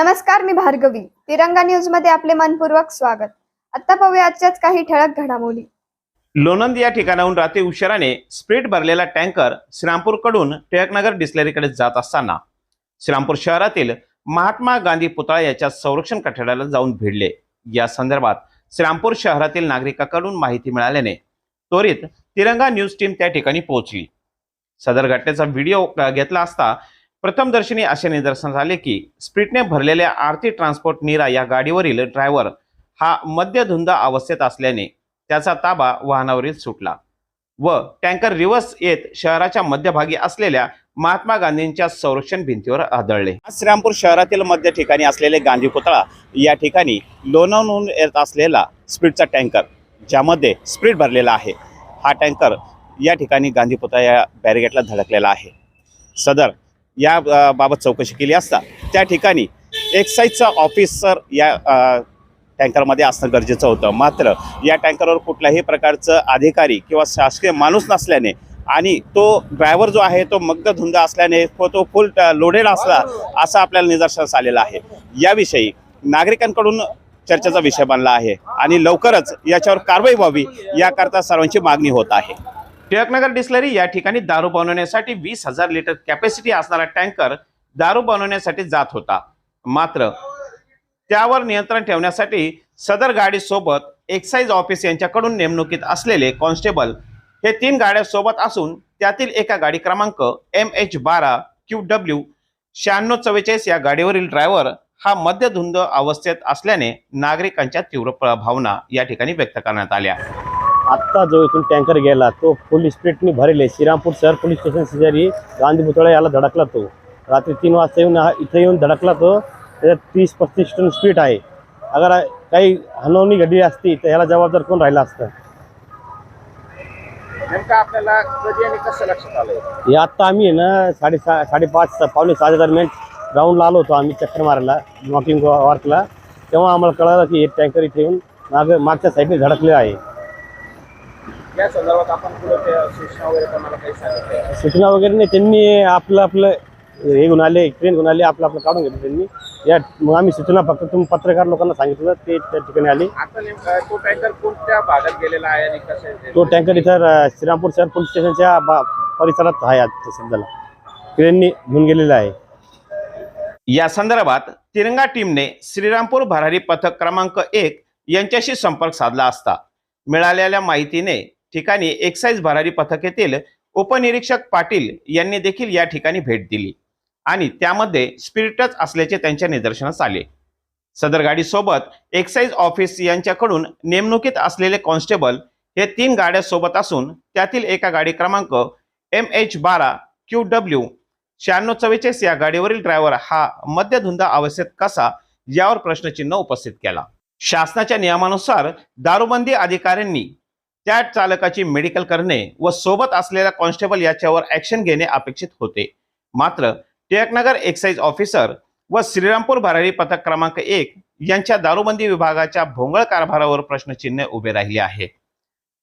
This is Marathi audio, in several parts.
नमस्कार मी भार्गवी. तिरंगा न्यूजमध्ये आपले मनपूर्वक स्वागत. आता पाहूया आजच्याच काही ठळक घडामोडी. लोणंद या ठिकाणाहून रात्री उशिराने स्प्रिट भरलेला टँकर श्रीरामपूरकडून टिळकनगर डिस्लरीकडे जात असताना श्रीरामपूर शहरातील महात्मा गांधी पुतळा याच्या संरक्षण कठड्याला जाऊन भिडले. या संदर्भात श्रीरामपूर शहरातील नागरिकांकडून माहिती मिळाल्याने त्वरित तिरंगा न्यूज टीम त्या ठिकाणी पोहोचली. सदर घटनेचा व्हिडिओ घेतला असता प्रथमदर्शनी असे निदर्शन झाले की स्प्रिटने भरलेल्या आरती ट्रान्सपोर्ट नीरा या गाडीवरील ड्रायव्हर हा मद्यधुंद अवस्थेत असल्याने त्याचा ताबा वाहनावरील सुटला व टँकर रिव्हर्स येत शहराच्या मध्यभागी असलेल्या महात्मा गांधींच्या संरक्षण भिंतीवर आदळले. श्रीरामपूर शहरातील मध्य ठिकाणी असलेले गांधी पुतळा या ठिकाणी लोणावून येत असलेला स्प्रिटचा टँकर ज्यामध्ये स्प्रिट भरलेला आहे. हा टँकर या ठिकाणी गांधी पुतळा या बॅरिगेटला धडकलेला आहे. सदर या बाबत चौकशी केली असता. त्या ठिकाणी एक्साईजचा ऑफिसर या टँकरमध्ये असणं गरजेचं होतं. मात्र या टँकरवर कुठल्याही प्रकारचं अधिकारी किंवा शासकीय माणूस नसल्याने आणि तो ड्रायव्हर जो आहे तो मग्धधुंद असल्याने तो फुल लोडेड असला असं आपल्याला निदर्शनास आलेलं आहे. याविषयी नागरिकांकडून चर्चेचा विषय बनला आहे आणि लवकरच याच्यावर कारवाई व्हावी याकरता सर्वांची मागणी होत आहे. टिळकनगर डिस्लरी या ठिकाणी दारू बनवण्यासाठी वीस हजार लिटर कॅपॅसिटी असणारा टँकर दारू बनवण्यासाठी जात होता. मात्र त्यावर नियंत्रण ठेवण्यासाठी सदर गाडीसोबत एक्साईज ऑफिस यांच्याकडून नेमणुकीत असलेले कॉन्स्टेबल हे तीन गाड्या सोबत असून त्यातील एका गाडी क्रमांक एम एच बारा क्यू डब्ल्यू शहाण्णव चव्वेचाळीस या गाडीवरील ड्रायव्हर हा मद्यधुंद अवस्थेत असल्याने नागरिकांच्या तीव्र भावना या ठिकाणी व्यक्त करण्यात आल्या. आत्ता जो इथून टँकर गेला तो फुल स्पीडनी भरेले श्रीरामपूर शहर पोलीस स्टेशन शेजारी गांधी पुतळा याला धडकला तो. रात्री तीन वाजता येऊन हा- इथं येऊन धडकला तो. त्याच्यात तीस पस्तीस टन स्पीड आहे. अगर काही हनवणी घडली असती तर ह्याला जबाबदार कोण राहिला असतं? नेमकं आपल्याला कधी आणि कसं लक्षात आलं हे आत्ता आम्ही आहे ना साडेसहा साडेपाच पावणे सहाच्या दरम्यान ग्राउंडला आलो होतो आम्ही चक्कर मारायला वॉकिंग वर्कला तेव्हा आम्हाला कळालं की हे टँकर इथे येऊन माग मागच्या साईडने धडकले आहे. या संदर्भात आपण पुढे सूचना वगैरे कोणाला काही सांगितलं सूचना वगैरे नाही. त्यांनी आपलं आपलं हे घेऊन आले ट्रेन घेऊन आले आपलं आपलं काढून घेतलं त्यांनी. या मग आम्ही सूचना फक्त तुम्ही पत्रकार लोकांना सांगितलं ते त्या ठिकाणी आले. आता नेमका तो टँकर कोणत्या भागात गेलेला आहे आणि कसं आहे तो? टँकर इथं श्रीरामपूर शहर पोलीस स्टेशनच्या बा- परिसरात आहे आता सध्याला. ट्रेननी घेऊन गेलेला आहे. या संदर्भात तिरंगा टीमने श्रीरामपूर भरारी पथक क्रमांक एक यांच्याशी संपर्क साधला असता. मिळालेल्या माहितीने ठिकाणी एक्साईज भरारी पथकेतील उपनिरीक्षक पाटील यांनी देखील या ठिकाणी भेट दिली. आणि त्यामध्ये स्पिरिटच असल्याचे त्यांच्या निदर्शनास आले. सदर गाडीसोबत एक्साईज ऑफिस यांच्याकडून नेमणुकीत असलेले कॉन्स्टेबल हे तीन गाड्या सोबत असून त्यातील एका गाडी क्रमांक एम एच बारा क्यू डब्ल्यू शहाण्णव चव्वेचाळीस या गाडीवरील ड्रायव्हर हा मद्यधुंदा अवस्थेत कसा यावर प्रश्नचिन्ह उपस्थित केला. शासनाच्या नियमानुसार दारूबंदी अधिकाऱ्यांनी त्या चालकाची मेडिकल करणे व सोबत असलेल्या कॉन्स्टेबल याच्यावर ऍक्शन घेणे अपेक्षित होते. मात्र टिळकनगर एक्साईज ऑफिसर व श्रीरामपूर भरारी पथक क्रमांक एक यांच्या दारूबंदी विभागाच्या भोंगळ कारभारावर प्रश्नचिन्ह उभे राहिले आहे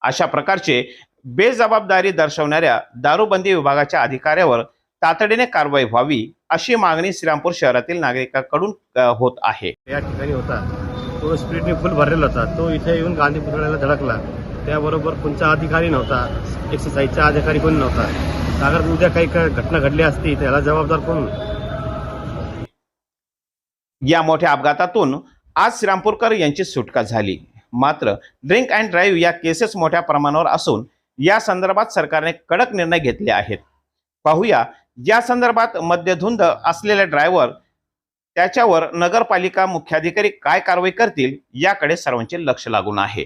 अशा प्रकारचे बेजबाबदारी दर्शवणाऱ्या दारूबंदी विभागाच्या अधिकाऱ्यावर तातडीने कारवाई व्हावी अशी मागणी श्रीरामपूर शहरातील नागरिकांकडून होत आहे. या ठिकाणी होता. तो स्पीडने फुल भरलेला होता. तो इथे येऊन गांधी पुतळ्याला धडकला. त्याबरोबर कोणचा अधिकारी नव्हता एक्सरसाइजचा अधिकारी कोण नव्हता. सागर उद्या काही घटना घडली असती त्याला जबाबदार कोण? या मोठ्या अपघातातून आज श्रीरामपूरकर यांची सुटका झाली. मात्र ड्रिंक अँड ड्राईव्ह या केसेस मोठ्या प्रमाणावर असून या संदर्भात सरकारने कडक निर्णय घेतले आहेत. पाहूया या संदर्भात मद्यधुंद असलेले ड्रायव्हर त्याच्यावर नगरपालिका मुख्याधिकारी काय कारवाई करतील याकडे सर्वांचे लक्ष लागून आहे.